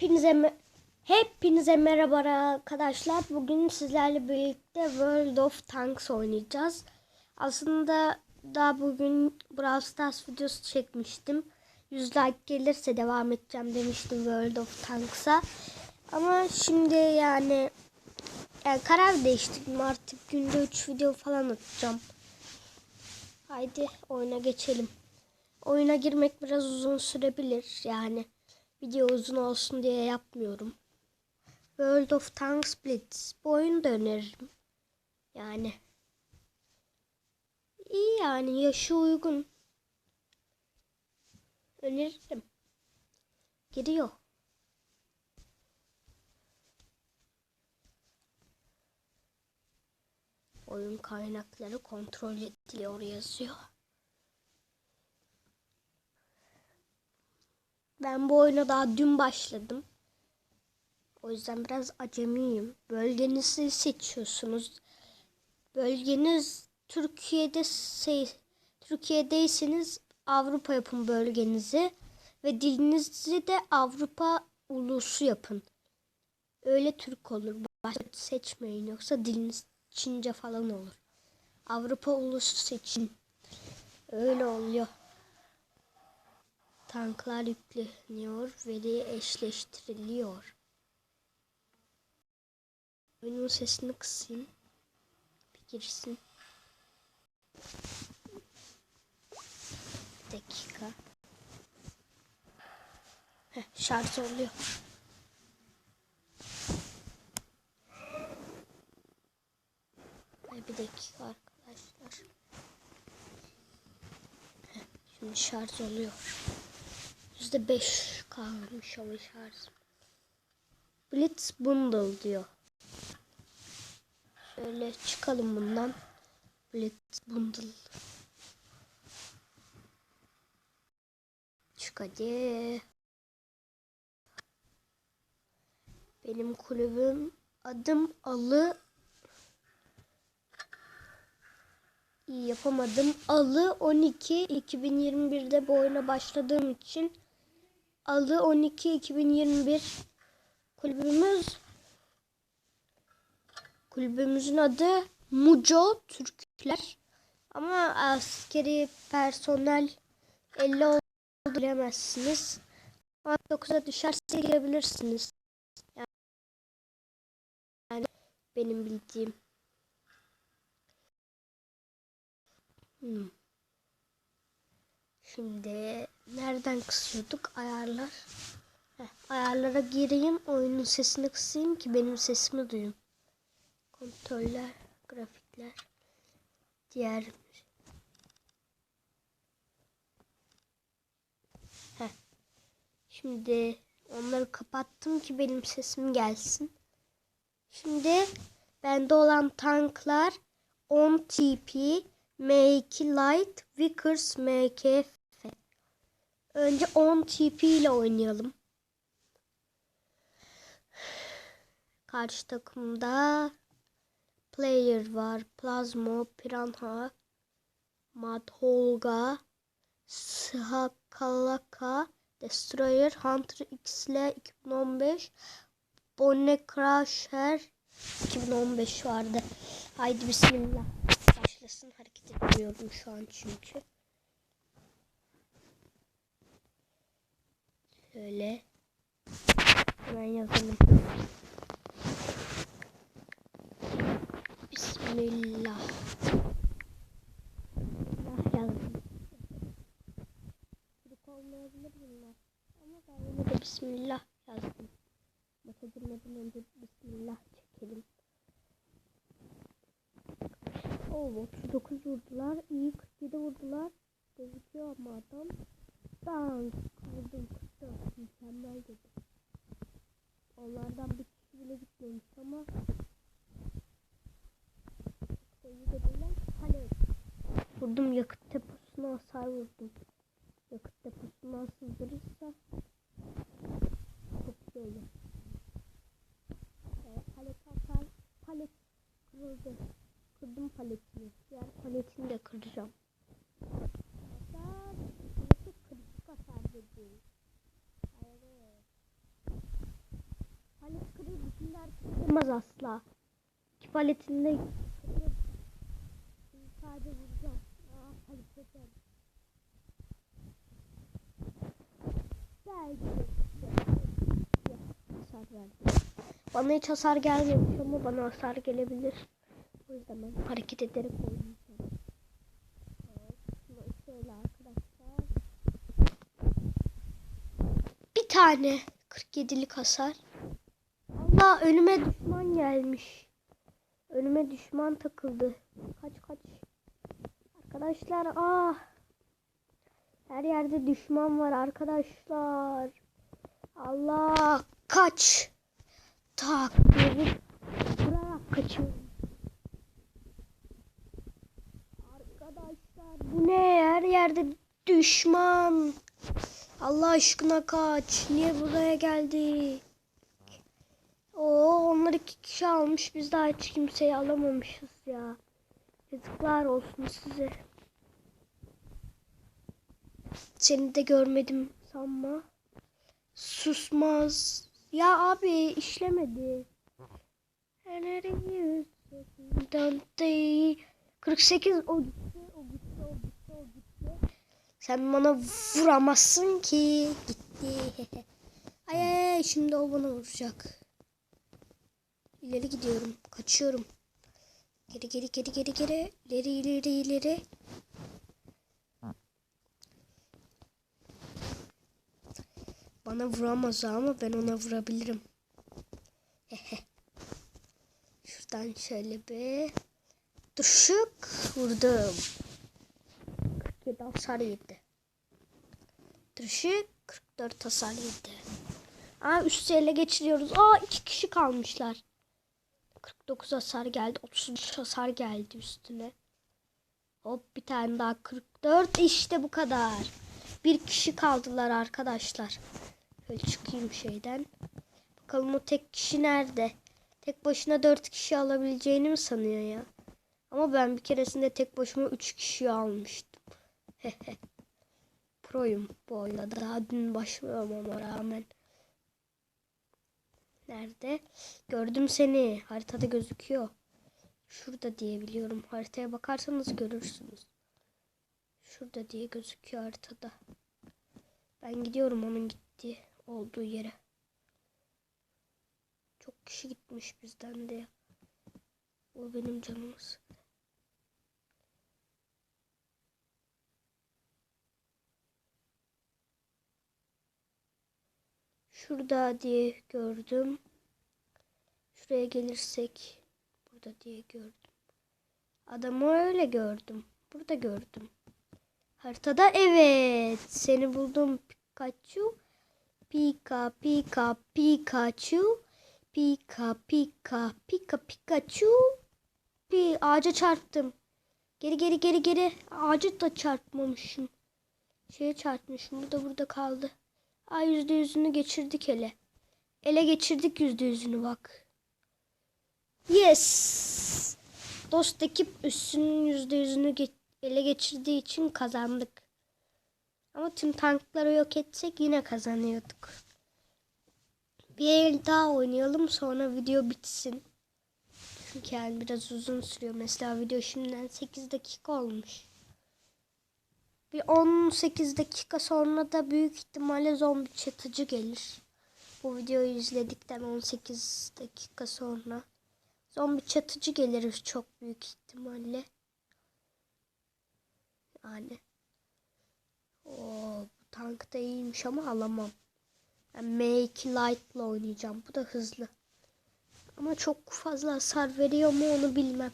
Hepinize me- Hepinize merhaba arkadaşlar. Bugün sizlerle birlikte World of Tanks oynayacağız. Aslında daha bugün Brawl Stars videosu çekmiştim. 100 like gelirse devam edeceğim demiştim World of Tanks'a. Ama şimdi yani, yani karar değiştirdim artık günde 3 video falan atacağım. Haydi oyuna geçelim. Oyuna girmek biraz uzun sürebilir yani. Video uzun olsun diye yapmıyorum. World of Tanks Blitz. Bu oyunu da öneririm. Yani. iyi yani yaşı uygun. Öneririm. Giriyor. Oyun kaynakları kontrol ediliyor yazıyor. Ben bu oyuna daha dün başladım. O yüzden biraz acemiyim. Bölgenizi seçiyorsunuz. Bölgeniz Türkiye'de se- Türkiye'deyseniz Avrupa yapın bölgenizi ve dilinizi de Avrupa ulusu yapın. Öyle Türk olur. Başka seçmeyin yoksa diliniz Çince falan olur. Avrupa ulusu seçin. Öyle oluyor. Tanklar yükleniyor, veri eşleştiriliyor. Oyunun sesini kısayım. Bir girsin. Bir dakika. Heh, şarj oluyor. Bir dakika arkadaşlar. Heh, Şimdi şarj oluyor. Yüzde beş kalmış ama şarj. Blitz Bundle diyor. Şöyle çıkalım bundan. Blitz Bundle. Çık hadi. Benim kulübüm adım Alı. Yapamadım. Alı 12 2021'de bu oyuna başladığım için Alı 12 2021 kulübümüz Kulübümüzün adı Muco Türkler. Ama askeri personel 50 oldu bilemezsiniz. 9'a düşerse girebilirsiniz. Yani benim bildiğim. Hmm. Şimdi nereden kısıyorduk? Ayarlar. Heh, ayarlara gireyim. Oyunun sesini kısayım ki benim sesimi duyun. Kontroller, grafikler, diğer. Şimdi onları kapattım ki benim sesim gelsin. Şimdi bende olan tanklar 10 TP, M2 Light, Vickers MKF. Önce 10 TP ile oynayalım. Karşı takımda Player var. Plasmo, Piranha, Madholga, Sakalaka, Destroyer, Hunter XL 2015, Bonne Crusher 2015 vardı. Haydi bismillah. Başlasın. Hareket etmiyorum şu an çünkü. Şöyle. Hemen yazalım. Bismillah. Allah yazdım. Türk olmayabilir bunlar. Ama ben yine de Bismillah yazdım. Maça girmeden önce Bismillah çekelim. Oo 39 vurdular. İyi 47 vurdular. Gözüküyor ama adam. Dank. Vurdum 44. Mükemmel dedi. Onlardan bir kişi bile gitmemiş ama sayı böyle kale. Vurdum yakıt deposuna hasar vurdum. Yakıt deposuna sızdırırsa çok güzel olur. Evet, palet hasar, palet kırıldı. Kırdım paletini. Diğer paletini de kıracağım. Hasar, paleti kırdık hasar dedi. Evet. palet kırır, bütünler kırılmaz asla. İki paletinde sadece vuracağım. Aa, palet verdi. Bana hiç hasar gelmemiş ama bana hasar gelebilir. O yüzden ben hareket ederek oynayacağım. Bir tane 47'lik hasar. Allah önüme düşman gelmiş. Önüme düşman takıldı. Kaç kaç. Arkadaşlar ah. Her yerde düşman var arkadaşlar. Allah kaç. Tak vur- vurarak kaçıyorum. Arkadaşlar bu ne? Her yerde düşman. Allah aşkına kaç. Niye buraya geldi? Oo, onlar iki kişi almış. Biz daha hiç kimseyi alamamışız ya. Yazıklar olsun size. Seni de görmedim sanma. Susmaz. Ya abi işlemedi. Dante. 48 o gitti, o gitti, o gitti, o gitti. Sen bana vuramazsın ki. Gitti. ay ay, şimdi o bana vuracak. İleri gidiyorum. Kaçıyorum. Geri geri geri geri geri. İleri ileri ileri. Bana vuramaz ama ben ona vurabilirim. Şuradan şöyle bir düşük vurdum. 47 hasar yedi. Düşük 44 hasar yedi. Aa üstü ele geçiriyoruz. Aa iki kişi kalmışlar. 49 hasar geldi. 33 hasar geldi üstüne. Hop bir tane daha 44. İşte bu kadar. Bir kişi kaldılar arkadaşlar. Şöyle çıkayım şeyden. Bakalım o tek kişi nerede? Tek başına 4 kişi alabileceğini mi sanıyor ya? Ama ben bir keresinde tek başıma 3 kişi almıştım. Proyum bu oyunda. Daha dün başlamama rağmen. Nerede? Gördüm seni. Haritada gözüküyor. Şurada diye biliyorum. Haritaya bakarsanız görürsünüz. Şurada diye gözüküyor haritada. Ben gidiyorum onun gittiği olduğu yere. Çok kişi gitmiş bizden de. O benim canımız. Şurada diye gördüm. Şuraya gelirsek burada diye gördüm. Adamı öyle gördüm. Burada gördüm. Haritada evet. Seni buldum Pikachu. Pika Pika Pikachu. Pika Pika Pika Pikachu. Bir ağaca çarptım. Geri geri geri geri. Ağaca da çarpmamışım. Şeye çarpmışım. Bu da burada kaldı. Ay yüzde yüzünü geçirdik ele. Ele geçirdik yüzde yüzünü bak. Yes. Dost ekip üstünün yüzde yüzünü ge- ele geçirdiği için kazandık. Ama tüm tankları yok etsek yine kazanıyorduk. Bir el daha oynayalım sonra video bitsin. Çünkü yani biraz uzun sürüyor. Mesela video şimdiden 8 dakika olmuş. Bir 18 dakika sonra da büyük ihtimalle zombi çatıcı gelir. Bu videoyu izledikten 18 dakika sonra. Zombi çatıcı gelir çok büyük ihtimalle. Yani. O bu tank da iyiymiş ama alamam. Ben M2 Light'la oynayacağım. Bu da hızlı. Ama çok fazla hasar veriyor mu onu bilmem.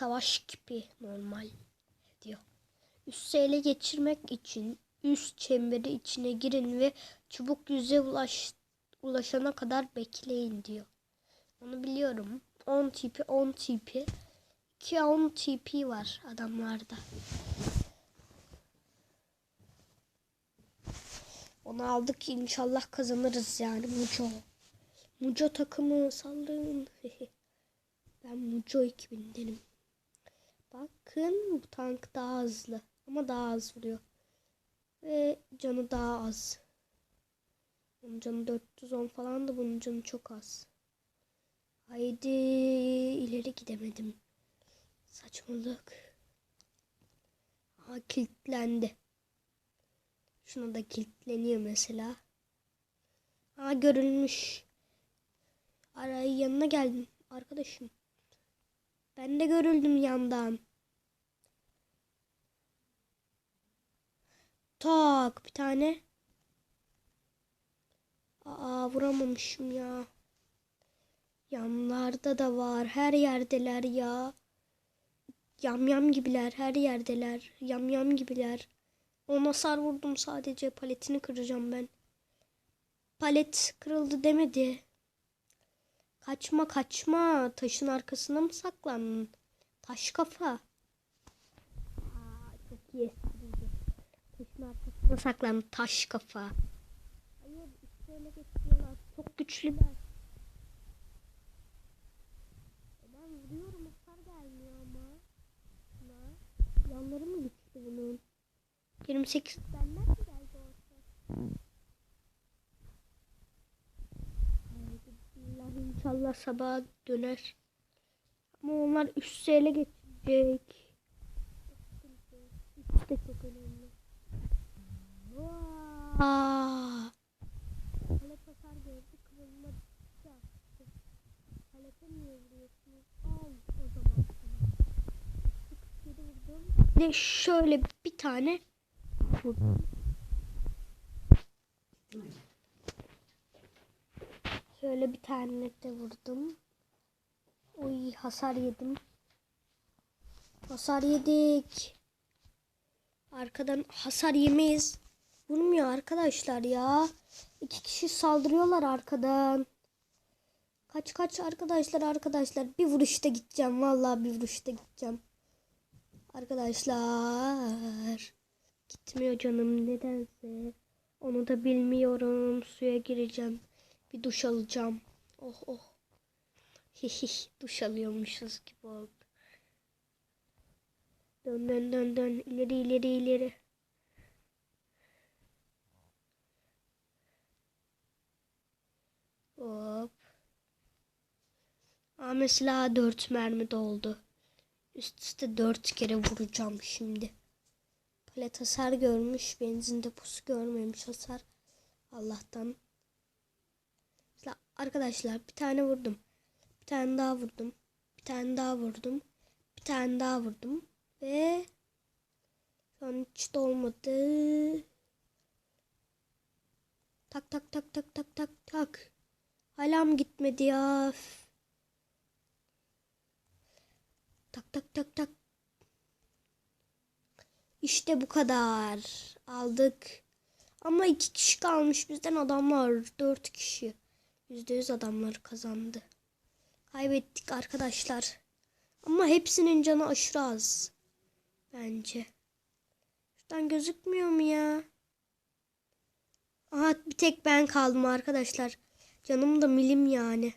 Savaş kipi normal diyor. Üssü ele geçirmek için üst çemberi içine girin ve çubuk yüze ulaş, ulaşana kadar bekleyin diyor. Onu biliyorum. 10 tipi 10 tipi. 2 10 tipi var adamlarda. Onu aldık inşallah kazanırız yani Muco. Muco takımı sallın. ben Muco 2000'denim. Bakın bu tank daha hızlı ama daha az vuruyor. Ve canı daha az. Bunun canı 410 falan da bunun canı çok az. Haydi ileri gidemedim. Saçmalık. Ha kilitlendi. Şuna da kilitleniyor mesela. Ha görülmüş. Arayı yanına geldim arkadaşım. Ben de görüldüm yandan. Tak bir tane. Aa vuramamışım ya. Yanlarda da var. Her yerdeler ya. Yamyam gibiler. Her yerdeler. Yamyam gibiler. Ona hasar vurdum sadece. Paletini kıracağım ben. Palet kırıldı demedi. Kaçma kaçma. Taşın arkasına mı saklandın? Taş kafa. Aa, çok iyi. Taşın arkasına saklandı. Taş kafa. Hayır üstüne geçiyorlar. Çok güçlüler. E Ben vuruyorum hasar gelmiyor ama. Şuna. Yanları mı güçlü bunun? 28 benden mi geldi o hasar? Haydi bismillah inşallah sabah döner. Ama onlar üstü ele geçecek. Üst de çok önemli. Vaa! Palet hasar gördü kırılma arttı. Palete niye vuruyorsunuz? Al o zaman sana. Üstü 47 vurdum. Bir de şöyle bir tane vurdum. Şöyle bir tane de vurdum. Oy hasar yedim. Hasar yedik. Arkadan hasar yemeyiz. Vurmuyor arkadaşlar ya. İki kişi saldırıyorlar arkadan. Kaç kaç arkadaşlar arkadaşlar. Bir vuruşta gideceğim. Vallahi bir vuruşta gideceğim. Arkadaşlar. Gitmiyor canım nedense. Onu da bilmiyorum. Suya gireceğim. Bir duş alacağım. Oh oh. Hihih duş alıyormuşuz gibi oldu. Dön dön dön dön. İleri ileri ileri. Hop. Aa, mesela dört mermi doldu. Üst üste dört kere vuracağım şimdi. Palet hasar görmüş. Benzin deposu görmemiş hasar. Allah'tan. Arkadaşlar bir tane vurdum. Bir tane daha vurdum. Bir tane daha vurdum. Bir tane daha vurdum. Ve şu an hiç dolmadı. Tak tak tak tak tak tak tak. Hala mı gitmedi ya? Tak tak tak tak. İşte bu kadar. Aldık. Ama iki kişi kalmış bizden adamlar. Dört kişi. Yüzde yüz adamlar kazandı. Kaybettik arkadaşlar. Ama hepsinin canı aşırı az. Bence. Şuradan gözükmüyor mu ya? Aha bir tek ben kaldım arkadaşlar. Canım da milim yani.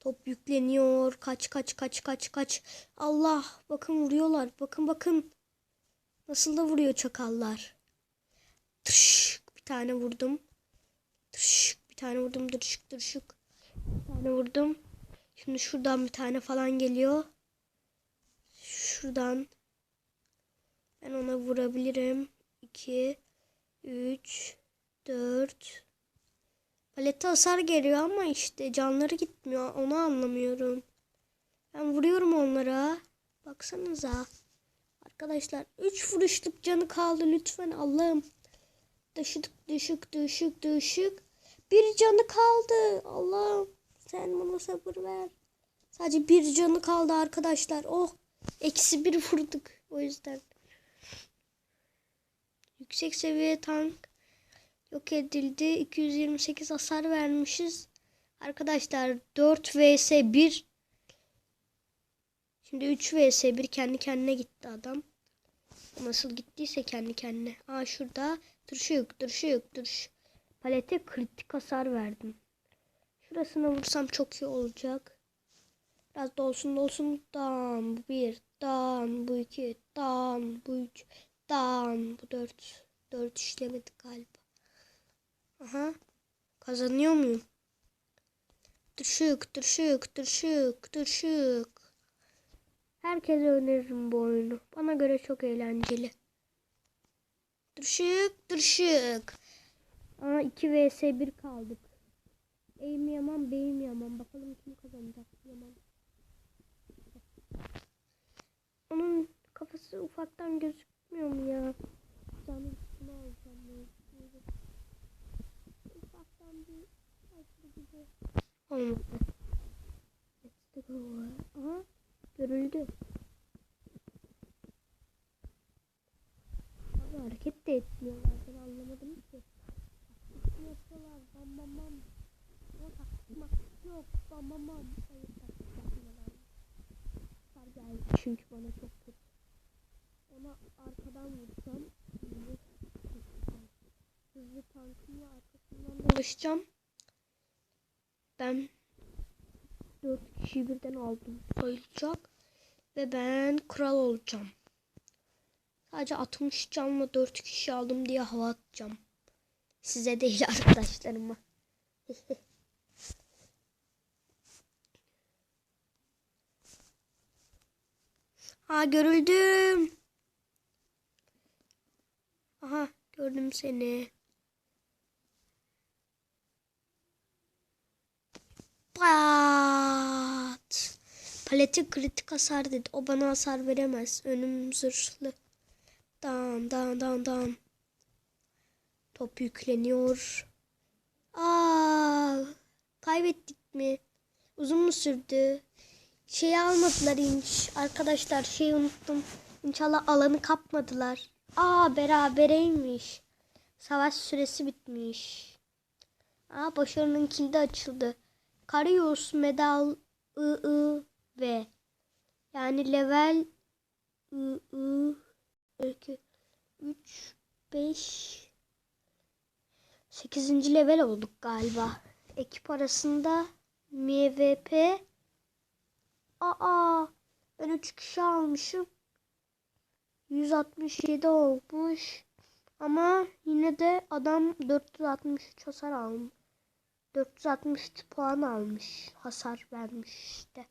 Top yükleniyor. Kaç kaç kaç kaç kaç. Allah bakın vuruyorlar. Bakın bakın. Nasıl da vuruyor çakallar. Tış. Tane vurdum. Tış. Bir tane vurdum. Tırşık tırşık. Bir tane vurdum. Şimdi şuradan bir tane falan geliyor. Şuradan. Ben ona vurabilirim. 2 3 4 Palete hasar geliyor ama işte canları gitmiyor. Onu anlamıyorum. Ben vuruyorum onlara. Baksanıza. Arkadaşlar 3 vuruşluk canı kaldı lütfen Allah'ım. Düşük düşük düşük düşük. Bir canı kaldı. Allah'ım sen bana sabır ver. Sadece bir canı kaldı arkadaşlar. Oh eksi bir vurduk. O yüzden. Yüksek seviye tank yok edildi. 228 hasar vermişiz. Arkadaşlar 4 vs 1 Şimdi 3 vs 1 kendi kendine gitti adam. Nasıl gittiyse kendi kendine. Aa şurada tırşık tırşık tırş. Palete kritik hasar verdim. Şurasına vursam çok iyi olacak. Biraz dolsun dolsun. Dan bu bir. Dan bu iki. Dan bu üç. Dan bu dört. Dört işlemedi galiba. Aha. Kazanıyor muyum? Düşük, düşük, düşük, düşük. Herkese öneririm bu oyunu. Bana göre çok eğlenceli. Düşük, düşük. Aa 2 vs 1 kaldık. Eğim yaman, beyim yaman. Bakalım kim kazanacak yaman. Onun kafası ufaktan gözükmüyor mu ya? Canım üstüne alacağım. Ufaktan bir açlı gibi. Olmadı. Let's go. Aha görüldü. Abi hareket de etmiyorlar. Ben anlamadım ki. Yapıyorlar? Bam bam bam. Ama taktik yok. Bam bam bam. Hayır taktik geldi çünkü bana çok kötü. Ona arkadan vursam. Hızlı, hızlı tankımla arkasından dolaşacağım. Ben dört kişi birden aldım sayılacak. Ve ben kral olacağım. Sadece 60 canla 4 kişi aldım diye hava atacağım. Size değil arkadaşlarıma. ha görüldüm. Aha gördüm seni. Pat. Paleti kritik hasar dedi. O bana hasar veremez. Önüm zırhlı. Dan dan dan dan. Top yükleniyor. Aa, kaybettik mi? Uzun mu sürdü? Şey almadılar inç. Arkadaşlar şey unuttum. İnşallah alanı kapmadılar. Aa berabereymiş. Savaş süresi bitmiş. Aa başarının kilidi açıldı. Karius medal I I V. Yani level I I 2 3 5 8. level olduk galiba. Ekip arasında MVP Aa ben 3 kişi almışım. 167 olmuş. Ama yine de adam 463 hasar almış. 460 puan almış. Hasar vermiş işte.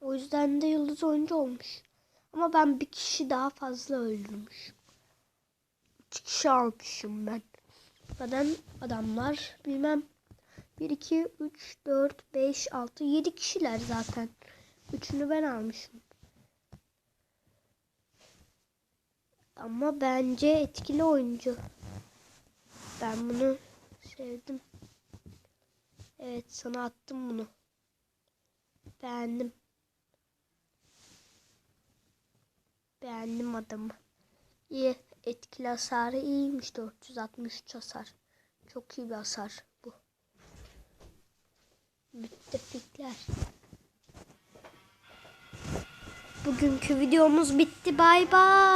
O yüzden de yıldız oyuncu olmuş. Ama ben bir kişi daha fazla öldürmüşüm. Üç kişi almışım ben. Zaten adamlar bilmem 1, 2, 3, 4, 5, 6, 7 kişiler zaten. Üçünü ben almışım. Ama bence etkili oyuncu. Ben bunu sevdim. Evet sana attım bunu. Beğendim. Beğendim adamı. İyi. Etkili hasarı iyiymiş. 463 hasar. Çok iyi bir hasar bu. Müttefikler. Bugünkü videomuz bitti. Bay bay.